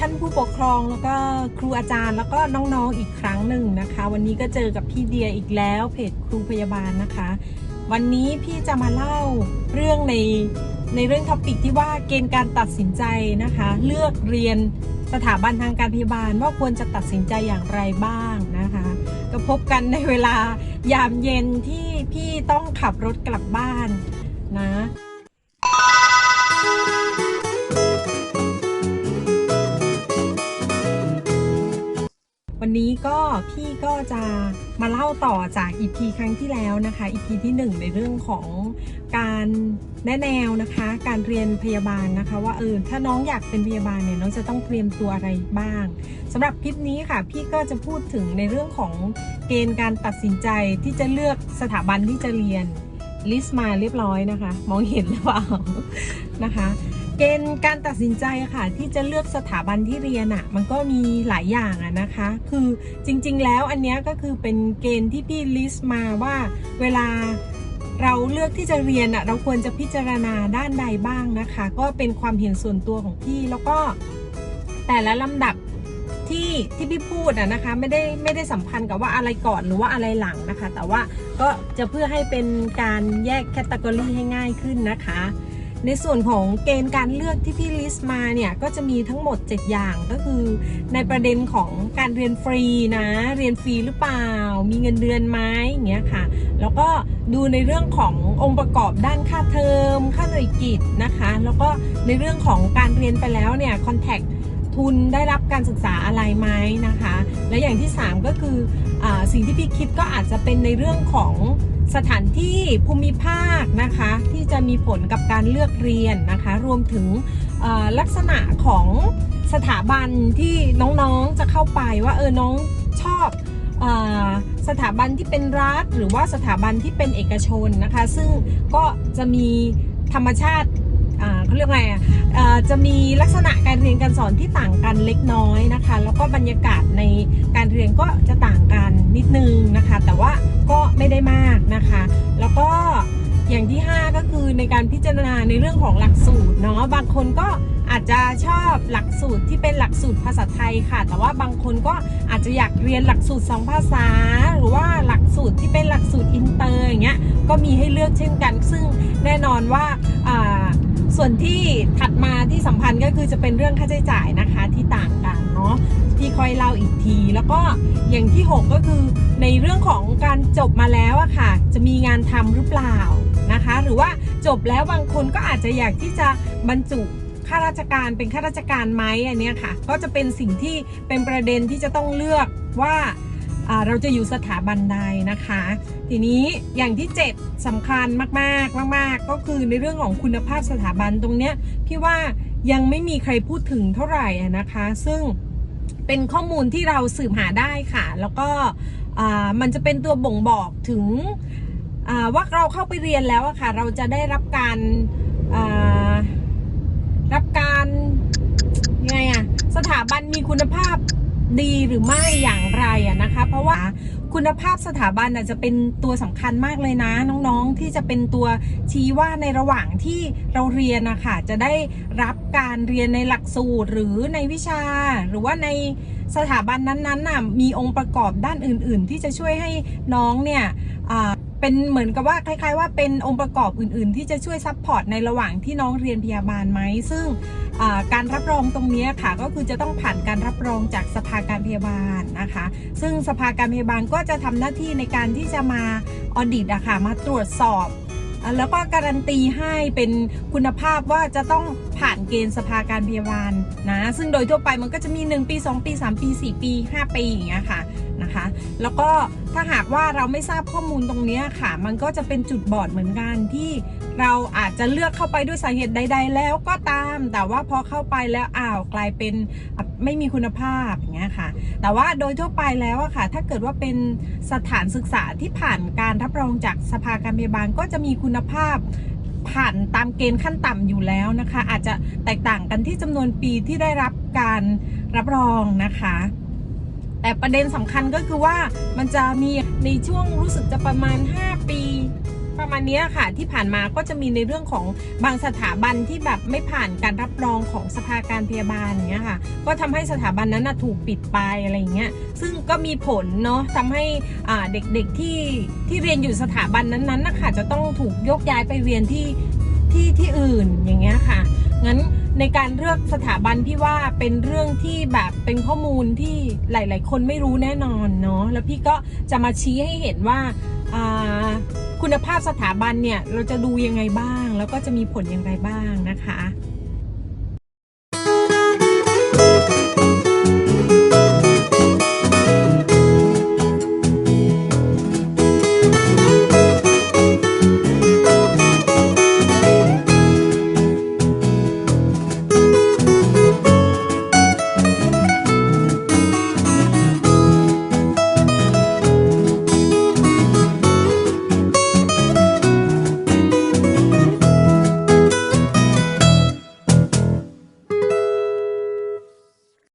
ท่านผู้ปกครองแล้วก็ครูอาจารย์แล้วก็น้องๆอีกครั้งหนึ่งนะคะ วันนี้ก็เจอกับพี่เดียอีกแล้วเพจครูพยาบาลนะคะ วันนี้พี่จะมาเล่าเรื่องในในเรื่องท็อปิกที่ว่าเกณฑ์การตัดสินใจนะคะ เลือกเรียนสถาบันทางการพยาบาลว่าควรจะตัดสินใจอย่างไรบ้างนะคะ ก็พบกันในเวลายามเย็นที่พี่ต้องขับรถกลับบ้านนะ นี้ก็พี่ก็จะมาเล่าต่อจากอีพีครั้งที่แล้วนะคะอีพีที่หนึ่งในเรื่องของการแนะแนวนะคะ การเรียนพยาบาลนะคะ ว่าเออถ้าน้องอยากเป็นพยาบาลเนี่ยน้องจะต้องเตรียมตัวอะไรบ้างสำหรับคลิปนี้ค่ะ พี่ก็จะพูดถึงในเรื่องของเกณฑ์การตัดสินใจที่จะเลือกสถาบันที่จะเรียนลิสต์มาเรียบร้อยนะคะ มองเห็นหรือเปล่านะคะ เกณฑ์การตัดสินใจค่ะ ที่จะเลือกสถาบันที่เรียนอะมันก็มีหลายอย่างอะนะคะ คือจริง ๆ แล้วอันเนี้ยก็คือเป็นเกณฑ์ที่พี่ลิสต์มาว่า เวลาเราเลือกที่จะเรียนอะเราควรจะพิจารณาด้านใดบ้างนะคะ ก็เป็นความเห็นส่วนตัวของพี่แล้วก็แต่ละลำดับที่ที่พี่พูดอะนะคะไม่ได้ไม่ได้สัมพันธ์กับว่าอะไรก่อนหรือว่าอะไรหลังนะคะ แต่ว่าก็จะเพื่อให้เป็นการแยกแคตตากรีให้ง่ายขึ้นนะคะ ในส่วนของเกณฑ์การเลือกที่พี่ลิสต์มาเนี่ย ก็จะมีทั้งหมด 7 อย่างก็คือ ในประเด็นของการเรียนฟรีนะ เรียนฟรีหรือเปล่า มีเงินเดือนไหมอย่างเงี้ยค่ะ แล้วก็ดูในเรื่องขององค์ประกอบด้านค่าเทอม ค่าหน่วยกิจนะคะ แล้วก็ในเรื่องของการเรียนไปแล้วเนี่ยคอนแทคทุนได้รับการศึกษาอะไรไหมนะคะ และอย่างที่ 3 ก็คืออาสิ่งที่พี่คิดก็อาจจะเป็นในเรื่องของ สถานที่ภูมิภาคนะคะที่จะมีผลกับการเลือกเรียนนะคะ รวมถึงลักษณะของสถาบันที่น้องๆจะเข้าไปว่าเออน้องชอบออสถาบันที่เป็นรัฐ หรือว่าสถาบันที่เป็นเอกชนนะคะ ซึ่งก็จะมีธรรมชาติ เขาเรียกไงอะเอ่อจะมีลักษณะการเรียนการสอนที่ต่างกันเล็กน้อยนะคะ แล้วก็บรรยากาศในการเรียนก็จะต่างกันนิดนึงนะคะ แต่ว่าก็ไม่ได้มากนะคะ แล้วก็อย่างที่ 5 ก็คือในการพิจารณาในเรื่องของหลักสูตรเนาะบางคนก็อาจจะชอบหลักสูตรที่เป็นหลักสูตรภาษาไทยค่ะ แต่ว่าบางคนก็อาจจะอยากเรียนหลักสูตร 2 ภาษา หรือว่าหลักสูตรที่เป็นหลักสูตรอินเตอร์อย่างเงี้ยก็มีให้เลือกเช่นกัน ซึ่งแน่นอนว่า ส่วนที่ถัดมาที่สัมพันธ์ก็คือจะเป็นเรื่องค่าใช้จ่ายนะคะที่ต่างกันเนาะที่ค่อยเล่าอีกที แล้วก็อย่างที่ 6 ก็คือในเรื่องของการจบมาแล้วอะค่ะ จะมีงานทำหรือเปล่านะคะ หรือว่าจบแล้วบางคนก็อาจจะอยากที่จะบรรจุข้าราชการเป็นข้าราชการไหมอันเนี้ยค่ะ ก็จะเป็นสิ่งที่เป็นประเด็นที่จะต้องเลือกว่า เราจะอยู่สถาบันใดนะคะ ทีนี้อย่างที่ 7สำคัญมากๆมากๆ ก็คือในเรื่องของคุณภาพสถาบันตรงเนี้ยพี่ว่ายังไม่มีใครพูดถึงเท่าไหร่นะคะ ซึ่งเป็นข้อมูลที่เราสืบหาได้ค่ะ แล้วก็มันจะเป็นตัวบ่งบอกถึงว่าเราเข้าไปเรียนแล้วอะค่ะ เราจะได้รับการรับการยังไงอะสถาบันมีคุณภาพ ดีหรือไม่อย่างไรอะนะคะ เพราะว่าคุณภาพสถาบันจะเป็นตัวสำคัญมากเลยนะ น้องๆที่จะเป็นตัวชี้ว่าในระหว่างที่เราเรียนนะคะจะได้รับการเรียนในหลักสูตรหรือในวิชา หรือว่าในสถาบันนั้นๆน่ะมีองค์ประกอบด้านอื่น ๆ ที่จะช่วยให้น้องเนี่ย เป็นเหมือนกับว่าคล้าย ๆ ว่าเป็นองค์ประกอบอื่น ๆ ที่จะช่วยซัพพอร์ตในระหว่างที่น้องเรียนพยาบาลไหมซึ่งการรับรองตรงนี้ค่ะก็คือจะต้องผ่านการรับรองจากสภาการพยาบาลนะคะ ซึ่งสภาการพยาบาลก็จะทำหน้าที่ในการที่จะมาออดิตอะค่ะมาตรวจสอบ แล้วก็การันตีให้เป็นคุณภาพว่าจะต้องผ่านเกณฑ์สภาการพยาบาลนะ ซึ่งโดยทั่วไปมันก็จะมี 1 ปี 2 ปี 3 ปี 4 ปี 5 ปีอย่างเงี้ยค่ะนะคะ แล้วก็ถ้าหากว่าเราไม่ทราบข้อมูลตรงเนี้ยค่ะ มันก็จะเป็นจุดบอดเหมือนกันที่เราอาจจะเลือกเข้าไปด้วยสาเหตุใด ๆ แล้วก็ตาม แต่ว่าพอเข้าไปแล้วอ้าวกลายเป็น ไม่มีคุณภาพอย่างเงี้ยค่ะ แต่ว่าโดยทั่วไปแล้วอะค่ะ ถ้าเกิดว่าเป็นสถานศึกษาที่ผ่านการรับรองจากสภาการพยาบาลก็จะมีคุณภาพผ่านตามเกณฑ์ขั้นต่ำอยู่แล้วนะคะ อาจจะแตกต่างกันที่จำนวนปีที่ได้รับการรับรองนะคะ แต่ประเด็นสำคัญก็คือว่ามันจะมีในช่วงรู้สึกจะประมาณ 5 ปี ประมาณนี้ค่ะที่ผ่านมาก็จะมีในเรื่องของบางสถาบันที่แบบไม่ผ่านการรับรองของสภาการพยาบาลอย่างเงี้ยค่ะ ก็ทำให้สถาบันนั้นถูกปิดไปอะไรเงี้ยซึ่งก็มีผลเนาะทำให้เด็กๆที่ที่เรียนอยู่สถาบันนั้นๆนะคะจะต้องถูกยกย้ายไปเรียนที่ที่ที่อื่นอย่างเงี้ยค่ะงั้น ในการเลือกสถาบันพี่ว่าเป็นเรื่องที่แบบเป็นข้อมูลที่หลาย ๆ คนไม่รู้แน่นอนเนาะแล้วพี่ก็จะมาชี้ให้เห็นว่าคุณภาพสถาบันเนี่ยเราจะดูยังไงบ้าง แล้วก็จะมีผลอย่างไรบ้างนะคะ